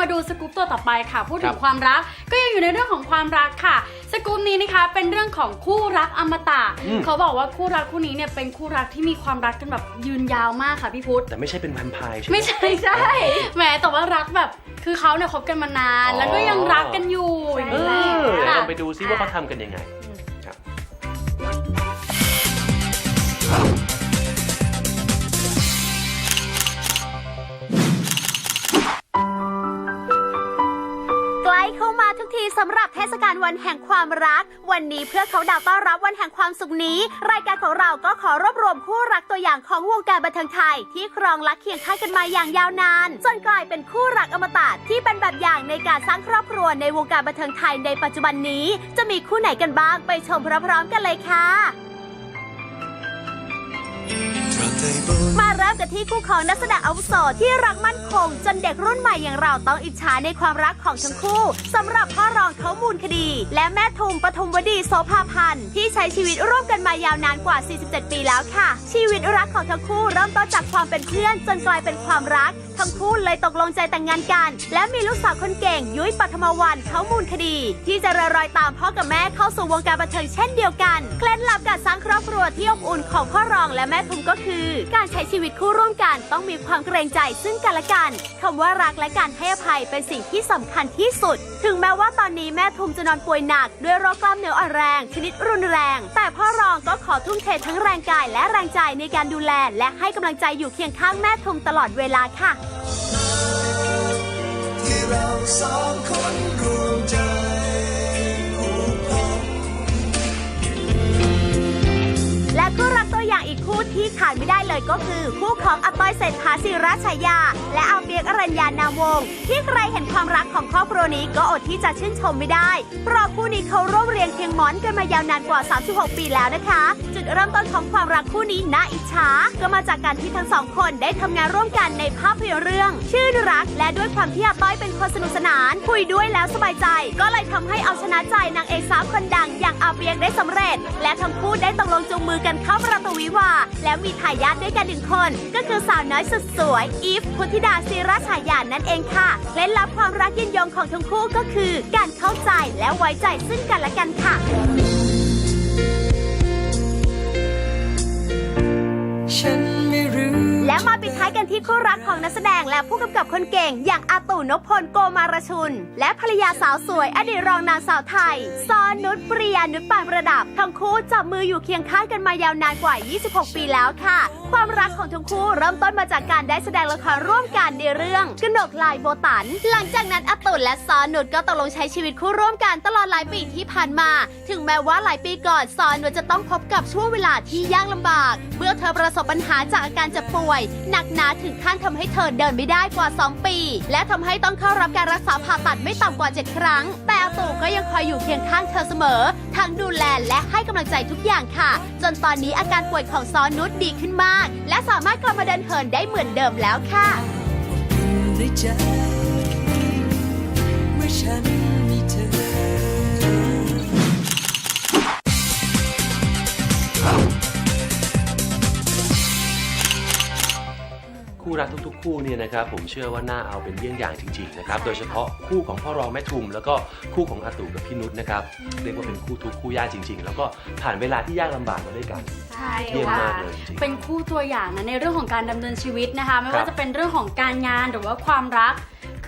มาดูสกู๊ปตัวต่อไปค่ะ พูดถึครังบความรัก ก็ยังอยู่ในเรื่องของความรักค่ะ สกู๊ปนี้นะคะเป็นเรื่องของคู่รักอมตะอืมเขาบอกว่าคู่รักคู่นี้เนี่ยเป็นคู่รักที่มีความรักกันแบบยืนยาวมากค่ะพี่พุธแต่ไม่ใช่เป็นแวมไพร์ใช่ไหมไม่ใช่ใช่แหมแต่ว่ารักแบบคือเขาเนี่ยคบกันมานานอ๋อแล้วก็ยังรักกันอยู่อย่างเอนี้อเดี๋ยวค่ะเราไปดูซิว่าเขาทำกันยังไง สำหรับเทศกาลวันแห่งความรัก วันนี้เพื่อเขาดาวต้อนรับวันแห่งความสุขนี้ รายการของเราก็ขอรวบรวมคู่รักตัวอย่างของวงการบันเทิงไทย ที่ครองรักเคียงข้างกันมาอย่างยาวนาน จนกลายเป็นคู่รักอมตะที่เป็นแบบอย่างในการสร้างครอบครัวในวงการบันเทิงไทยในปัจจุบันนี้ จะมีคู่ไหนกันบ้างไปชมพร้อมๆกันเลยค่ะ มาเริ่มกันที่คู่ของนักแสดงอาวุโสที่รักมั่นคง จนเด็กรุ่นใหม่อย่างเราต้องอิจฉาในความรักของทั้งคู่สำหรับพ่อรองเขามูลคดี และแม่ทุมปทุมวดีโสภาพันธ์ที่ใช้ชีวิตร่วมกันมายาวนานกว่า 47 ปีแล้วค่ะ ชีวิตรักของทั้งคู่เริ่มต้นจากความเป็นเพื่อนจนกลายเป็นความรัก ทั้งคู่เลยตกลงใจแต่งงานกัน และมีลูกสาวคนเก่ง ยุ้ยปัทมวันเขามูลคดี ที่จะรอยตามพ่อกับแม่เข้าสู่วงการบันเทิงเช่นเดียวกันเคล็ดลับการสร้างครอบครัวที่อบอุ่นของพ่อรองและแม่ทุมก็คือการใช้ชีวิตคู่ร่วมกันต้องมีความเกรงใจซึ่งกันและกันคำว่ารักและการให้อภัยเป็นสิ่งที่สำคัญที่สุด ถึงแม้ว่าตอนนี้แม่ทุมจะนอนป่วยหนัก ด้วยโรคกล้ามเนื้ออ่อนแรง ชนิดรุนแรง แต่พ่อรองก็ขอทุ่มเททั้งแรงกายและแรงใจในการดูแล และให้กำลังใจอยู่เคียงข้างแม่ทุมตลอดเวลาค่ะที่เราสองคนรวมใจ เลยก็คือคู่ของอาต้อยเศรษฐาศิราชายา และอาเปียกอรั ญญานาวงศ์ที่ใครเห็นความรักของครอบครัวนี้ก็อดที่จะชื่นชมไม่ได้เพราะคู่นี้เขาร่วมเรียงเคียงหมอนกันมายาวนานกว่า 36 ปีแล้วนะคะ จุดเริ่มต้นของความรักคู่นี้น่าอิจฉาก็มาจากการที่ทั้งสองคนได้ทำงานร่วมกันในภาพยนตร์เรื่อง ชื่นรัก และด้วยความที่อาต้อยเป็นคนสนุกสนานคุยด้วยแล้วสบายใจ ก็เลยทำให้เอาชนะใจนางเอกสาวคนดัง อย่างอาเปียกได้สำเร็จ และทั้งคู่ได้ตกลงจูงมือกันเข้าประตูวิวาและมีทายาทด้วยกันหนึ่งคน ก็คือสาวน้อยสุดสวยอีฟพุทธิดาศิราชายานั่นเองค่ะ เคล็ดลับความรักยืนยงของทั้งคู่ก็คือ การเข้าใจและไว้ใจซึ่งกันและกันค่ะ ฉันไม่รู้ และมาปิดท้ายกันที่คู่รักของนักแสดงและผู้กำกับคนเก่ง อย่างอาตู่นพพลโกมารชุน และภรรยาสาวสวย อดีตรองนางสาวไทยซอนนุชปริยานุชปานประดับ ทั้งคู่จับมืออยู่เคียงข้างกันมายาวนานกว่า 26 ปีแล้วค่ะ ความรักของทั้งคู่เริ่มต้นมาจากการได้แสดงละครร่วมกันในเรื่องกนกลายโบตัน หลังจากนั้นอาตุและซอนนุชก็ตกลงใช้ชีวิตคู่ร่วมกันตลอดหลายปีที่ผ่านมา ถึงแม้ว่าหลายปีก่อนซอนนุชจะต้องพบกับช่วงเวลาที่ยากลำบาก เมื่อเธอประสบปัญหาจากอาการเจ็บป่วยหนักหนาถึงขั้นทำให้เธอเดินไม่ได้กว่า 2 ปี และทำให้ต้องเข้ารับการรักษาผ่าตัดไม่ต่ำกว่า 7 ครั้ง แต่อาตู่ก็ยังคอยอยู่เคียงข้างเธอเสมอ ทั้งดูแลและให้กำลังใจทุกอย่างค่ะ จนตอนนี้อาการป่วยของซอนนุชดีขึ้นมาก และสามารถกลับมาเดินเหินได้เหมือนเดิมแล้วค่ะ คู่รักทุกๆ คู่เนี่ยนะครับผมเชื่อว่าน่าเอาเป็นเยี่ยงอย่างจริงๆนะครับโดยเฉพาะคู่ของพ่อรองแม่ทุม แล้วก็คู่ของอาตู่กับพี่นุชนะครับเรียกว่าเป็นคู่ทุกข์คู่ยากจริง ๆ แล้วก็ผ่านเวลาที่ยากลำบากมาด้วยกัน ใช่เยี่ยมค่ะมากเลยจริงๆ เป็นคู่ตัวอย่างนะในเรื่องของการดำเนินชีวิตนะคะ ไม่ครัว่าบจะเป็นเรื่องของการงานหรือว่าความรัก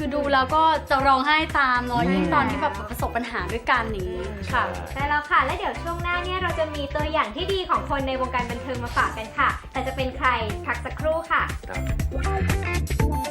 คือดูแล้วก็จะร้องไห้ตามเนาะอืมยิ่งตอนที่แบบประสบปัญหาด้วยกันนี้ค่ะ ใช่แล้วค่ะ และเดี๋ยวช่วงหน้าเนี่ยเราจะมีตัวอย่างที่ดีของคนในวงการบันเทิงมาฝากกันค่ะ แต่จะเป็นใครพักสักครู่ค่ะครับ